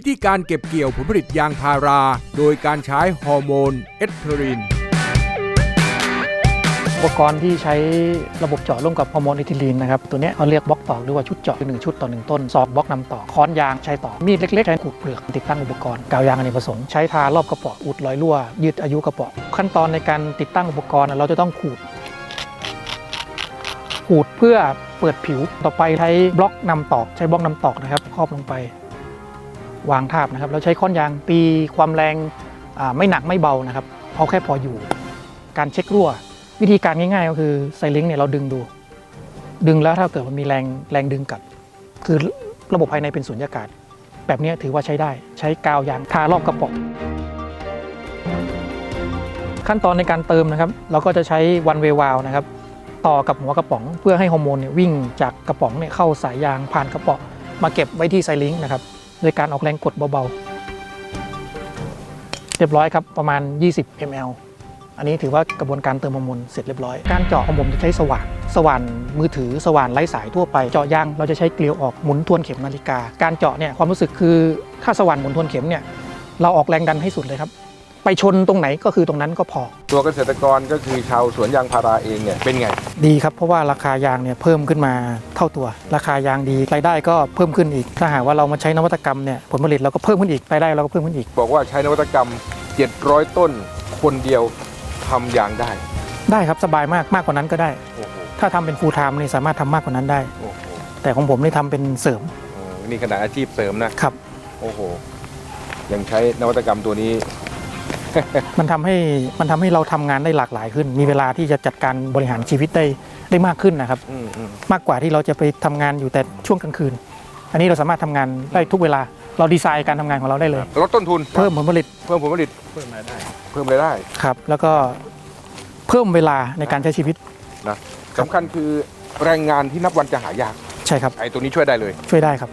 วิธีการเก็บเกี่ยวผลผลิตยางพารา โดยการใช้ฮอร์โมนเอสเทอรินอุปกรณ์ที่ใช้ระบบเจาะร่วมกับฮอร์โมนอิทิลีนนะครับ ตัวนี้เขาเรียกบล็อกตอกหรือว่าชุดเจาะคือหนึ่งชุดต่อหนึ่งต้นซอกบล็อกนำต่อค้อนยางใช้ต่อ มีดเล็กๆ ใช้ขูดเปลือกติดตั้งอุปกรณ์กาวยางอเนกประสงค์ใช้ทารอบกระป๋ออุดรอยรั่ว ยืดอายุกระป๋อขั้นตอนในการติดตั้งอุปกรณ์เราจะต้องขูด ขูดเพื่อเปิดผิวต่อไปใช้บล็อกนำตอกใช้บล็อกนำตอกนะครับครอบลงไป วางทาบนะครับแล้วใช้ค้อนยางตีความแรงไม่หนักไม่เบานะครับเอาแค่พออยู่ การเช็ครั่ว วิธีการง่ายๆก็คือไซลิงเนี่ยเราดึงดู ดึงแล้วถ้าเกิดมันมีแรงแรงดึงกลับ คือระบบภายในเป็นสุญญากาศ แบบนี้ถือว่าใช้ได้ใช้กาวยางทารอบกระป๋องขั้นตอนในการเติมนะครับ เราก็จะใช้วันเววาลนะครับ ต่อกับหัวกระป๋อง เพื่อให้ฮอร์โมนเนี่ยวิ่งจากกระป๋องเนี่ยเข้าสายยางผ่านกระป๋องมาเก็บไว้ที่ไซลิงนะครับ โดยการออกแรงกดเบาๆ เรียบร้อยครับ ประมาณ 20 ml อันนี้ถือว่ากระบวนการเติมฮอร์โมนเสร็จเรียบร้อย การเจาะของผมจะใช้สว่าน สว่านมือถือ สว่านไร้สายทั่วไป เจาะยางเราจะใช้เกลียวออกหมุนทวนเข็มนาฬิกา การเจาะเนี่ยความรู้สึกคือถ้าสว่านหมุนทวนเข็มเนี่ยเราออกแรงดันให้สุดเลยครับ ไปชนตรงไหนก็คือตรงนั้นก็พอ ตัวเกษตรกรก็คือชาวสวนยางพาราเองเนี่ยเป็นไง ดีครับ เพราะว่าราคายางเนี่ยเพิ่มขึ้นมาเท่าตัว ราคายางดีรายได้ก็เพิ่มขึ้นอีก ถ้าหากว่าเรามาใช้นวัตกรรมเนี่ยผลผลิตเราก็เพิ่มขึ้นอีกรายได้เราก็เพิ่มขึ้นอีก บอกว่าใช้นวัตกรรม 700 ต้นคนเดียวทำยางได้ได้ครับสบายมากมากกว่านั้นก็ได้ โอ้โหถ้าทำเป็น full time นี่สามารถทำมากกว่านั้นได้ โอ้โหแต่ของผมนี่ทำเป็นเสริมโอ้โหนี่ขนาดอาชีพเสริมนะ ครับ โอ้โห ยังใช้นวัตกรรมตัวนี้ มันทำให้มันทำให้เราทำงานได้หลากหลายขึ้น มีเวลาที่จะจัดการบริหารชีวิตได้ได้มากขึ้นนะครับอืมอืมมากกว่าที่เราจะไปทำงานอยู่แต่ช่วงกลางคืน อันนี้เราสามารถทำงานได้ทุกเวลา เราดีไซน์การทำงานของเราได้เลย ลดต้นทุน เพิ่มผลผลิต เพิ่มผลผลิต เพิ่มรายได้ เพิ่มรายได้ ครับ แล้วก็เพิ่มเวลาในการใช้ชีวิตนะสำคัญคือแรงงานที่นับวันจะหายาก ใช่ครับ ไอ้ตัวนี้ช่วยได้เลย ช่วยได้ครับ